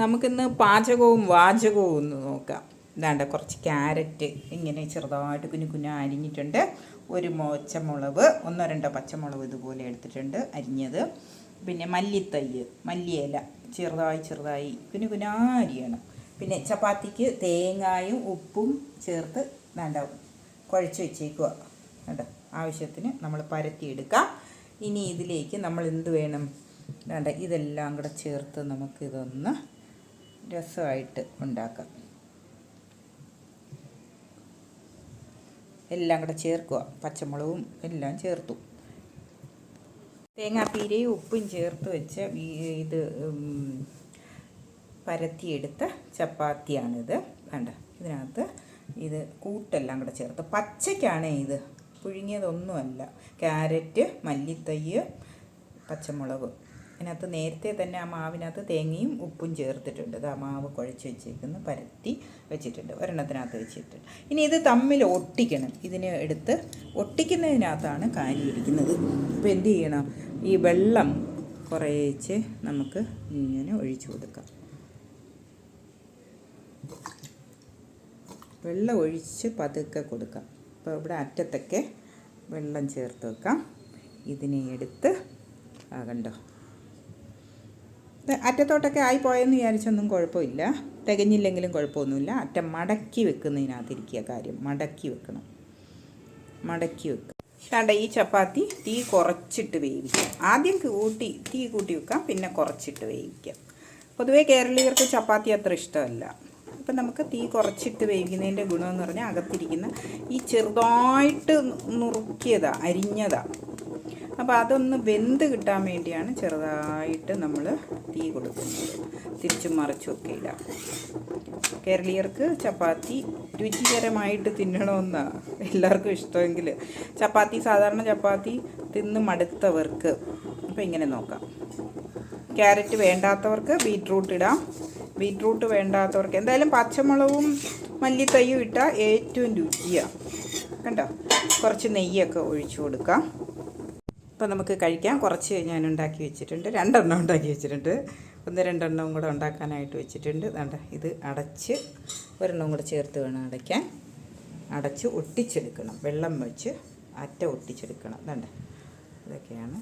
നമുക്കിന്ന് പാചകവും വാചകവും ഒന്ന് നോക്കാം. ഇതാണ്ട കുറച്ച് ക്യാരറ്റ് ഇങ്ങനെ ചെറുതായിട്ട് കുഞ്ഞു കുഞ്ഞു അരിഞ്ഞിട്ടുണ്ട്. ഒരു മോച്ചമുളക് ഒന്നോ രണ്ടോ പച്ചമുളക് ഇതുപോലെ എടുത്തിട്ടുണ്ട് അരിഞ്ഞത്. പിന്നെ മല്ലിത്തയ്യ് മല്ലിയില ചെറുതായി ചെറുതായി കുഞ്ഞു കുഞ്ഞാ അരിയണം. പിന്നെ ചപ്പാത്തിക്ക് തേങ്ങായും ഉപ്പും ചേർത്ത് വേണ്ട കുഴച്ച് വെച്ചേക്കുക കേട്ടോ ആവശ്യത്തിന് നമ്മൾ പരത്തിയെടുക്കാം. ഇനി ഇതിലേക്ക് നമ്മൾ എന്ത് വേണം? വേണ്ട ഇതെല്ലാം കൂടെ ചേർത്ത് നമുക്കിതൊന്ന് രസമായിട്ട് ഉണ്ടാക്കാം. എല്ലാം കൂടെ ചേർക്കുക. പച്ചമുളകും എല്ലാം ചേർത്തു. തേങ്ങാപ്പീരയും ഉപ്പും ചേർത്ത് വെച്ച ഇത് പരത്തിയെടുത്ത ചപ്പാത്തിയാണിത്. വേണ്ട ഇതിനകത്ത് ഇത് കൂട്ടെല്ലാം കൂടെ ചേർത്ത്. പച്ചയ്ക്കാണ് ഇത്. പുഴുങ്ങിയതൊന്നുമല്ല. ക്യാരറ്റ് മല്ലിത്തയ്യ് പച്ചമുളക്. അതിനകത്ത് നേരത്തെ തന്നെ ആ മാവിനകത്ത് തേങ്ങയും ഉപ്പും ചേർത്തിട്ടുണ്ട്. ആ മാവ് കുഴച്ച് വെച്ചേക്കുന്നു പരത്തി വെച്ചിട്ടുണ്ട് ഒരെണ്ണത്തിനകത്ത് വെച്ചിട്ടുണ്ട്. ഇനി ഇത് തമ്മിൽ ഒട്ടിക്കണം. ഇതിനെ എടുത്ത് ഒട്ടിക്കുന്നതിനകത്താണ് കാര്യം ഇരിക്കുന്നത് അപ്പോൾ എന്ത് ചെയ്യണം? ഈ വെള്ളം കുറേച്ച് നമുക്ക് ഇങ്ങനെ ഒഴിച്ചു കൊടുക്കാം. വെള്ളം ഒഴിച്ച് പതുക്കെ കൊടുക്കാം. അപ്പോൾ ഇവിടെ അറ്റത്തൊക്കെ വെള്ളം ചേർത്ത് വെക്കാം. ഇതിനെ എടുത്ത് ആ കണ്ടോ? അറ്റത്തോട്ടൊക്കെ ആയിപ്പോയെന്ന് വിചാരിച്ചൊന്നും കുഴപ്പമില്ല. തികഞ്ഞില്ലെങ്കിലും കുഴപ്പമൊന്നുമില്ല. അറ്റം മടക്കി വെക്കുന്നതിനകത്തിരിക്കുക കാര്യം. മടക്കി വെക്കണം. മടക്കി വെക്കുക. കണ്ട ഈ ചപ്പാത്തി തീ കുറച്ചിട്ട് വേവിക്കാം. ആദ്യം കൂട്ടി തീ കൂട്ടി വെക്കാം പിന്നെ കുറച്ചിട്ട് വേവിക്കാം. പൊതുവേ കേരളീയർക്ക് ചപ്പാത്തി അത്ര ഇഷ്ടമല്ല. അപ്പം നമുക്ക് തീ കുറച്ചിട്ട് വേവിക്കുന്നതിന്റെ ഗുണമെന്ന് പറഞ്ഞാൽ അകത്തിരിക്കുന്ന ഈ ചെറുതായിട്ട് നുറുക്കിയതാണ് അരിഞ്ഞതാ. അപ്പോൾ അതൊന്ന് വെന്ത് കിട്ടാൻ വേണ്ടിയാണ് ചെറുതായിട്ട് നമ്മൾ തീ കൊടുക്കുന്നത്. തിരിച്ചും മറിച്ചും ഒക്കെ ഇല്ല കേരളീയർക്ക് ചപ്പാത്തി രുചികരമായിട്ട് തിന്നണമെന്നാണ് എല്ലാവർക്കും ഇഷ്ടമെങ്കിൽ ചപ്പാത്തി സാധാരണ ചപ്പാത്തി തിന്ന് മടുത്തവർക്ക് അപ്പോൾ ഇങ്ങനെ നോക്കാം. ക്യാരറ്റ് വേണ്ടാത്തവർക്ക് ബീറ്റ്റൂട്ട് ഇടാം. ബീറ്റ്റൂട്ട് വേണ്ടാത്തവർക്ക് എന്തായാലും പച്ചമുളകും മല്ലിത്തയ്യും ഇട്ടാൽ ഏറ്റവും രുചിയാണ് കണ്ടോ? കുറച്ച് നെയ്യൊക്കെ ഒഴിച്ചു കൊടുക്കാം. അപ്പോൾ നമുക്ക് കഴിക്കാം. കുറച്ച് ഞാൻ ഉണ്ടാക്കി വെച്ചിട്ടുണ്ട്. രണ്ടെണ്ണം ഉണ്ടാക്കി വെച്ചിട്ടുണ്ട്. ഒന്ന് രണ്ടെണ്ണവും കൂടെ ഉണ്ടാക്കാനായിട്ട് വെച്ചിട്ടുണ്ട്. വേണ്ട ഇത് അടച്ച് ഒരെണ്ണം കൂടെ ചേർത്ത് വേണം അടയ്ക്കാൻ. അടച്ച് ഒട്ടിച്ചെടുക്കണം. വെള്ളം വെച്ച് അറ്റ ഒട്ടിച്ചെടുക്കണം. വേണ്ട ഇതൊക്കെയാണ്